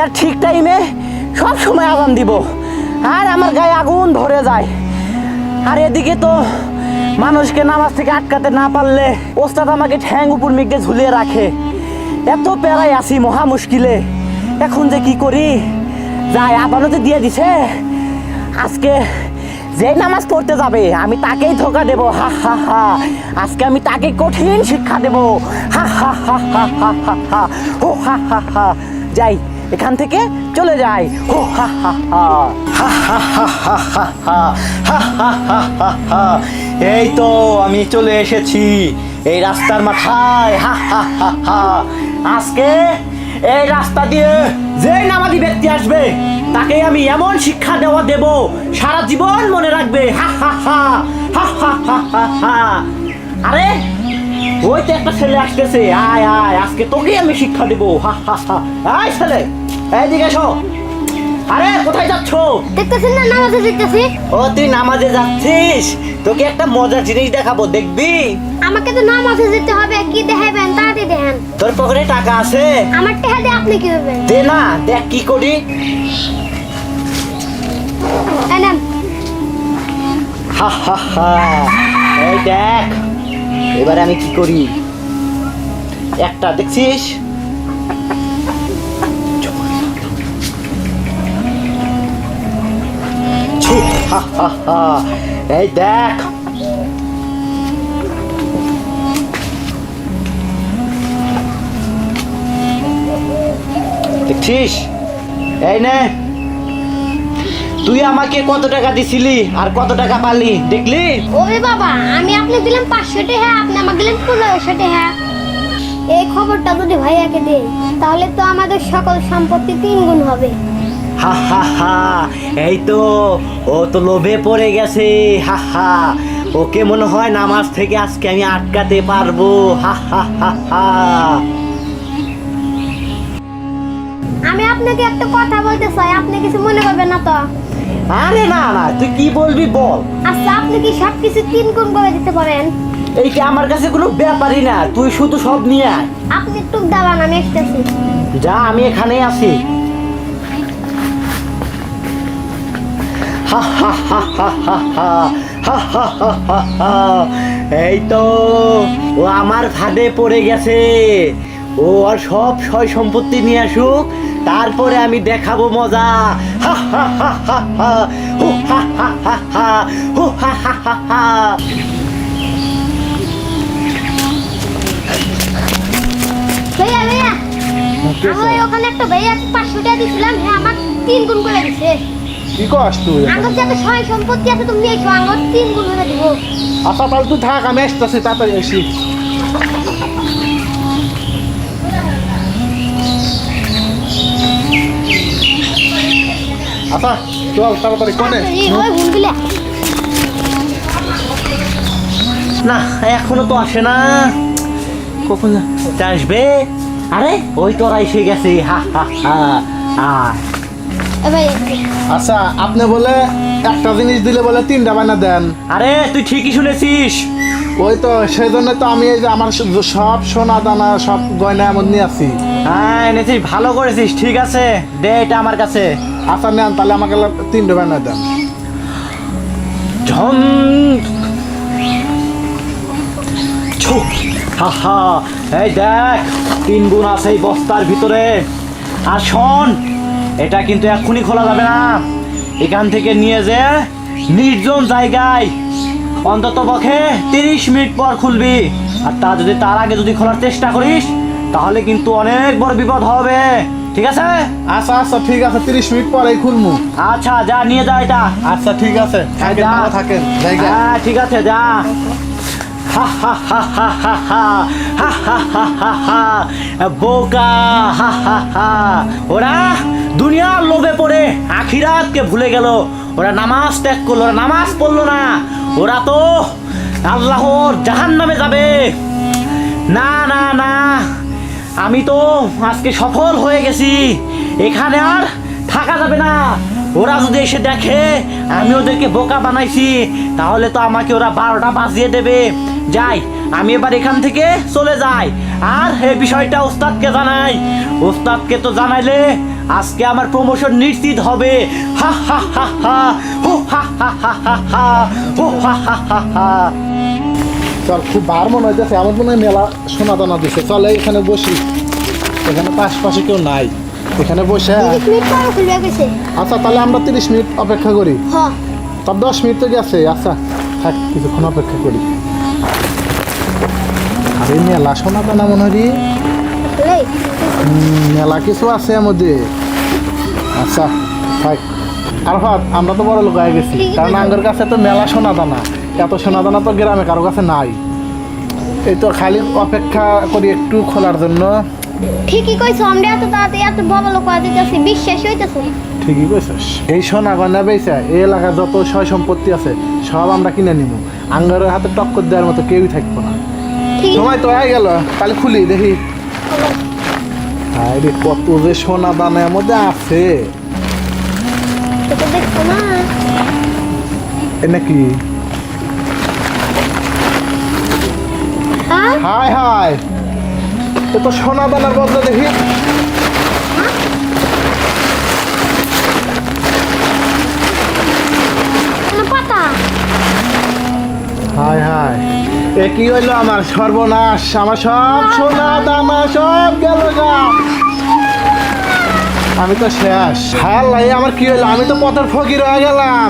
এর ঠিক টাইমে সব সময় আগুন দিব। আর আমার গায়ে আগুন ধরে যায়। আর এদিকে তো মানুষকে নামাজ থেকে আটকাতে না পারলে ওস্তাদ আমাকে ঠ্যাং উপর মিগড়ে ঝুলিয়ে রাখে। এত প্যারাই আছি, মহা মুশকিলে। এখন যে কি করি? যাই আপাতত দিয়ে দিছে। আজকে যে নামাজ পড়তে যাবে আমি তাকেই ধোকা দেব হা হা হা আজকে আমি তাকে কঠিন শিক্ষা দেব হা হা হা হা হা হা হা হা হা হা যাই এখান থেকে চলে যাই হা হা হা হা হা হা হা হা হা হা হা হা হা হা এই তো আমি চলে এসেছি এই রাস্তার মাথায় হা হা হা হা আজকে এই রাস্তা দিয়ে যেই নামাজি ব্যক্তি আসবে, তাকে আমি এমন শিক্ষা দেওয়া দেব, সারা জীবন মনে রাখবে, হা হা হা হা হা হা হা হা। আরে, ওই তো একটা ছেলে আসতেছে, আয় আয়, আজকে তোকে আমি শিক্ষা দেবো, হা হা হা। আয় ছেলে, এইদিকে এসো। আরে কোথায় যাচ্ছ? দেখতেছেন না নামাজে দেখতেছি ও তুই নামাজে যাচ্ছিস? তোকে একটা মজার জিনিস দেখাবো দেখবি? আমাকে তো নামাজে যেতে হবে কি দেখাবেন? তাড়াতাড়ি দেখেন তোর পকেটে টাকা আছে? আমার টেহা দিয়ে আপনি কি করবেন? দে না দেখ কি করি। এই নেন। হা হা হা। এই দেখ এবারে আমি কি করি? একটা দেখছিস? এই দেখ দেখছিস এই নে তুই আমাকে কত টাকা দিছিলি আর কত টাকা পালি? দেখলি? ওরে বাবা, আমি আপনি দিলাম পাঁচশো টাকা আপনি আমাকে দিলেন পনেরোশো টাকা এই খবরটা যদি ভাইয়াকে দেই, তাহলে তো আমাদের সকল সম্পত্তি তিন গুণ হবে। হা হা হা। এই তো ও তো লোভে পড়ে গেছে হা হা। ওকে মনে হয় নামাজ থেকে আজকে আমি আটকাতে পারব হা হা হা হা। আমি আপনাকে একটা কথা বলতে চাই আপনি কিছু মনে করবেন না তো? আরে না না তুই কি বলবি বল। আচ্ছা আপনি কি সব কিছু তিন গুণ করে দিতে পারেন? এই কি আমার কাছে কোনো ব্যাপারই না? তুই শুধু সব নিয়ে আয়। আপনি একটু দাঁড়ান আমি এসতেছি যা আমি এখানেই আছি। এই তো ও আমার ফাঁদে পড়ে গেছে। ও আর সব সয় সম্পত্তি নিয়ে আসুক তারপরে আমি দেখাবো মজা। হা হা হা হা হা হু হা হা হা হা হু হা হা হা হা ভাইয়া। ভাইয়া আমার ওই ওখানে একটা ভাইয়া পাঁচশো টাকা দিয়েছিলাম হ্যাঁ আমার তিন গুণ করে দিছে। কি করছ তুই? আমার যাতে সয় সম্পত্তি আছে তুমি নিয়েছো আমার তিন গুণ করে দিব। আচ্ছা তুই থাক আমি আসতেছি তাড়াতাড়ি এসি আচ্ছা চল তাড়াতাড়ি কোনে। এই ওই ভুলগুলা। না এখনও তো আসে না। কখন আসবে? আরে ওই তোরা এসে গেছে হা হা হা আয়। আচ্ছা আপনি বলে একটা জিনিস দিলে বলে তিনটা বানা দেন। আরে তুই ঠিকই শুনেছিস। ওই তো সেই জন্য তো আমি এই যে আমার সব সোনা দানা সব গয়না এমন নিয়ে আছি হ্যাঁ এনেছিস ভালো করেছিস ঠিক আছে। দে এটা আমার কাছে। আচ্ছা নেন তাহলে আমাকে তিনটা বানা দেন। ঝম। এই দেখ তিন গুণ আছে এই বস্তার ভিতরে। আর শোন এটা কিন্তু এক্ষুনি খোলা যাবে না এখান থেকে নিয়ে যে নির্জন জায়গায় অন্তত পক্ষে তিরিশ মিনিট পর খুলবি আর তা যদি তার আগে যদি খোলার চেষ্টা করিস তাহলে কিন্তু অনেক বড় বিপদ হবে ঠিক আছে আচ্ছা আচ্ছা ঠিক আছে তিরিশ মিনিট পরে খুলমু আচ্ছা যা নিয়ে যা এটা আচ্ছা ঠিক আছে থাকেন হ্যাঁ ঠিক আছে যা হা হা হা হা হা হা হা হা হা বোকা হা হা হা ওরা দুনিয়ার লোভে পড়ে আখিরাতকে ভুলে গেল। ওরা নামাজ ত্যাগ করল, ওরা নামাজ পড়ল না। ওরা তো আল্লাহর জাহান নামে যাবে। না না না, আমি তো আজকে সফল হয়ে গেছি। এখানে আর থাকা যাবে না। ওরা যদি এসে দেখে আমি ওদেরকে বোকা বানাইছি, তাহলে তো আমাকে ওরা বারোটা বাজিয়ে দেবে। যাই, আমি এবার এখান থেকে চলে যাই। আর এই বিষয়টা ওস্তাদকে জানাই। ওস্তাদকে তো জানাইলে আজকে আমার প্রমোশন নিশ্চিত হবে। হা হা হা হা হো হা হা হা হা হা হো হা হা হা হা। চল খুব বার মনে হইতেছে। আমার মনে হয় মেলা সোনা দানা দিছে। চল এখানে বসি। এখানে পাশে কেউ নাই। এখানে বসে। আচ্ছা তাহলে আমরা তিরিশ মিনিট অপেক্ষা করি। তার দশ মিনিট তো গেছে। আচ্ছা থাক কিছুক্ষণ অপেক্ষা করি। আরে মেলা সোনা দানা মনে হয়। মেলা কিছু আছে মধ্যে। আচ্ছা থাক। আর ভাত আমরা তো বড় লোক হয়ে গেছি। কারণ। আঙ্গের কাছে তো মেলা সোনা দানা এত সোনা দানা তো গ্রামে কারও কাছে নাই। এই তো খালি অপেক্ষা করি একটু খোলার জন্য। ঠিকই কইছো আমরা এত তাড়াতাড়ি এত বড় লোক হয়ে যেতেছি বিশ্বাস হইতেছে। ঠিকই কইছিস। এই সোনা গয়না বেচা এই এলাকার যত সয় সম্পত্তি আছে সব আমরা কিনে নিব আঙ্গারের হাতে টক্কর দেওয়ার মতো কেউই থাকব না। সময় তো হয়ে গেল তাহলে খুলি দেখি। আরে কত যে সোনা দানের মধ্যে আছে। নাকি হায়? হাই হাই তো সোনা দানার বদলে দেখি। এ কি হইল আমার সর্বনাশ? আমার সব সোনা দামা সব গেল আমি তো শেষ। হ্যাঁ আমার কি হইল? আমি তো পথের ফকির হয়ে গেলাম।